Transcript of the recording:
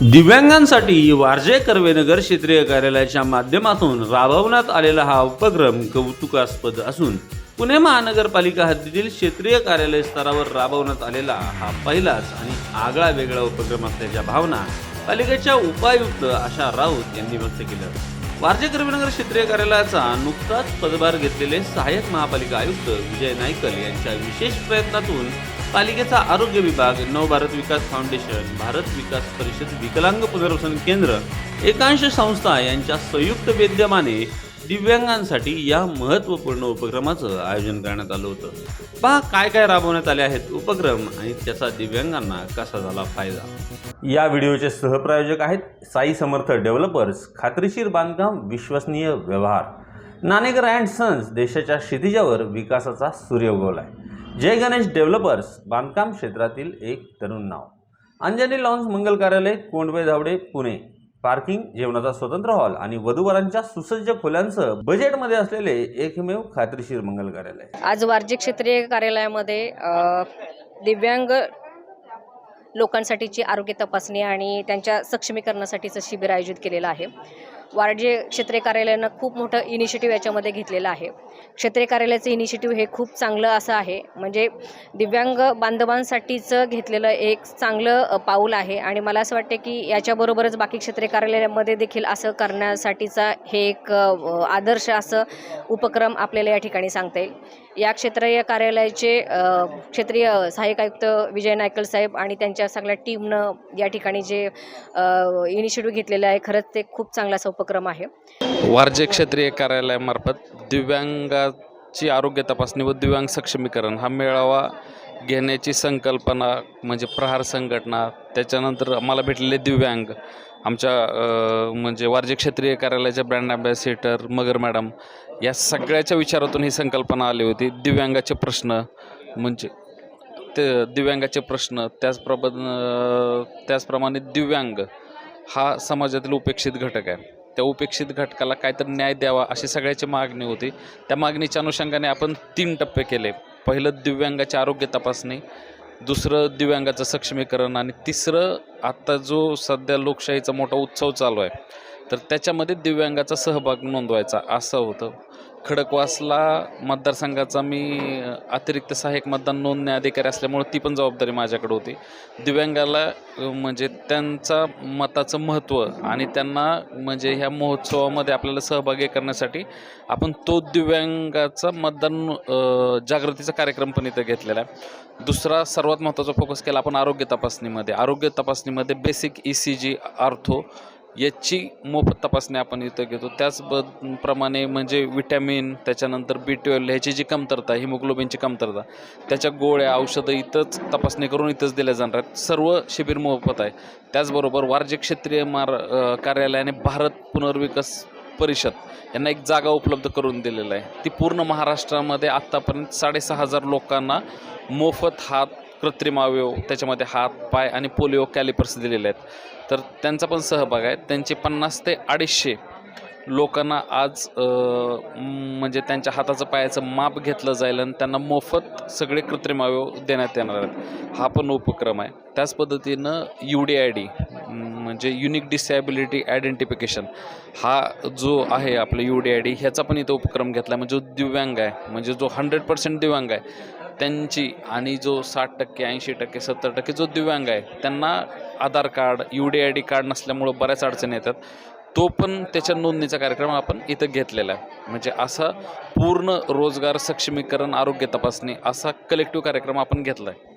दिव्यांगांसाठी वारजे कर्वेनगर क्षेत्रीय कार्यालयाच्या माध्यमातून राबवण्यात आलेला हा उपक्रम कौतुकास्पद असून पुणे महानगरपालिका हद्दीतील क्षेत्रीय कार्यालय स्तरावर राबवण्यात आलेला हा पहिलाच आणि आगळा वेगळा उपक्रम असल्याच्या भावना पालिकेच्या उपायुक्त आशा राऊत यांनी व्यक्त केल्या. वारजे कर्वेनगर क्षेत्रीय कार्यालयाचा नुकताच पदभार घेतलेले सहाय्यक महापालिका आयुक्त विजय नायकल यांच्या विशेष प्रयत्नातून पालिकेचा आरोग्य विभाग नवभारत विकास फाउंडेशन भारत विकास परिषद विकलांग पुनर्वसन केंद्र एकांश संस्था यांच्या संयुक्त विद्यमाने दिव्यांगांसाठी या महत्त्वपूर्ण उपक्रमाचं आयोजन करण्यात आलं होतं. पहा काय काय राबवण्यात आले आहेत उपक्रम आणि त्याचा दिव्यांगांना कसा झाला फायदा? या व्हिडिओचे सहप्रायोजक आहेत साई समर्थ डेव्हलपर्स खात्रीशीर बांधकाम विश्वसनीय व्यवहार. नाणेकर अँड सन्स देशाच्या क्षितिजावर विकासाचा सूर्य आहे जय गणेश डेव्हलपर्स बांधकाम क्षेत्रातील एक तरुण नाव. अंजनी लॉन्स मंगल कार्यालय कोंडवे धावडे पुणे. पार्किंग जेवणाचा स्वतंत्र हॉल आणि वधूवरांच्या सुसज्ज खोल्यांसह बजेटमध्ये असलेले एकमेव खात्रीशीर मंगल कार्यालय. आज वारजे क्षेत्रीय कार्यालयामध्ये दिव्यांग लोकांसाठीची आरोग्य तपासणी आणि त्यांच्या सक्षमीकरणासाठीचं शिबिर आयोजित केलेलं आहे. वारजे क्षेत्रीय कार्यालयानं खूप मोठं इनिशिएटिव्ह याच्यामध्ये घेतलेलं आहे. क्षेत्रीय कार्यालयाचं इनिशिएटिव्ह हे खूप चांगलं असं आहे. म्हणजे दिव्यांग बांधवांसाठीचं घेतलेलं एक चांगलं पाऊल आहे. आणि मला असं वाटते की याच्याबरोबरच बाकी क्षेत्रीय कार्यालयामध्ये देखील असं करण्यासाठीचा हे एक आदर्श असं उपक्रम आपल्याला या ठिकाणी सांगता येईल. या क्षेत्रीय कार्यालयाचे क्षेत्रीय सहाय्यक आयुक्त विजय नायकल साहेब आणि त्यांच्या सगळ्या टीमनं या ठिकाणी जे इनिशिएटिव्ह घेतलेलं आहे खरंच ते खूप चांगला असं उपक्रम आहे. वारजे क्षेत्रीय कार्यालयामार्फत दिव्यांगाची आरोग्य तपासणी व दिव्यांग सक्षमीकरण हा मेळावा घेण्याची संकल्पना म्हणजे प्रहार संघटना त्याच्यानंतर मला भेटलेले दिव्यांग आमच्या म्हणजे वारजे क्षेत्रीय कार्यालयाच्या ब्रँड ॲम्बॅसिडर मगर मॅडम या सगळ्याच्या विचारातून ही संकल्पना आली होती. दिव्यांगाचे प्रश्न म्हणजे ते दिव्यांगाचे प्रश्न त्याचप्रमाणे त्याचप्रमाणे दिव्यांग हा समाजातील उपेक्षित घटक आहे. त्या उपेक्षित घटकाला काहीतरी न्याय द्यावा अशी सगळ्याची मागणी होती. त्या मागणीच्या अनुषंगाने आपण तीन टप्पे केले. पहिलं दिव्यांगाची आरोग्य तपासणी दुसरं दिव्यांगाचं सक्षमीकरण आणि तिसरं आत्ता जो सध्या लोकशाहीचा मोठा उत्सव चालू आहे तर त्याच्यामध्ये दिव्यांगाचा सहभाग नोंदवायचा असं होतं. खडकवासला मतदारसंघाचा मी अतिरिक्त सहाय्यक मतदान नोंदणी अधिकारी असल्यामुळे ती पण जबाबदारी माझ्याकडे होती. दिव्यांगाला म्हणजे त्यांचा मताचं महत्त्व आणि त्यांना म्हणजे ह्या महोत्सवामध्ये आपल्याला सहभागी करण्यासाठी आपण तो दिव्यांगाचा मतदान जागृतीचा कार्यक्रम पण इथं घेतलेला आहे. दुसरा सर्वात महत्त्वाचा फोकस केला आपण आरोग्य तपासणीमध्ये. आरोग्य तपासणीमध्ये basic E C G ortho याची मोफत तपासणी आपण इथं घेतो. त्याच ब प्रमाणे म्हणजे विटॅमिन त्याच्यानंतर बी ट्वेल्व ह्याची जी कमतरता हिमोग्लोबिनची कमतरता त्याच्या गोळ्या औषधं इथंच तपासणी करून इथंच दिल्या जाणार आहेत. सर्व शिबिर मोफत आहे. त्याचबरोबर वारजे क्षेत्रीय मार कार्यालयाने भारत पुनर्विकास परिषद यांना एक जागा उपलब्ध करून दिलेलं आहे. ती पूर्ण महाराष्ट्रामध्ये आत्तापर्यंत साडेसहा हजार लोकांना मोफत हात कृत्रिम अवयव त्याच्यामध्ये हात पाय आणि पोलिओ कॅलिपर्स दिलेले आहेत. तर त्यांचा पण सहभाग आहे. त्यांचे पन्नास ते अडीचशे लोकांना आज म्हणजे त्यांच्या हाताचं पायाचं माप घेतलं जाईल आणि त्यांना मोफत सगळे कृत्रिम अवयव देण्यात येणार आहेत. हा पण उपक्रम आहे. त्याच पद्धतीनं यू डी आय डी म्हणजे युनिक डिसॅबिलिटी आयडेंटिफिकेशन हा जो आहे आपलं यू डी आय डी ह्याचा पण इथं उपक्रम घेतला आहे. म्हणजे जो दिव्यांग आहे म्हणजे जो हंड्रेड पर्सेंट दिव्यांग आहे त्यांची आणि जो साठ टक्के ऐंशी टक्के सत्तर टक्के जो दिव्यांग आहे त्यांना Aadhaar card U D I D card नसल्यामुळं बऱ्याच अडचणी येतात. तो पण त्याच्या नोंदणीचा कार्यक्रम आपण इथं घेतलेला आहे. म्हणजे असा पूर्ण रोजगार सक्षमीकरण आरोग्य तपासणी असा कलेक्टिव्ह कार्यक्रम आपण घेतला आहे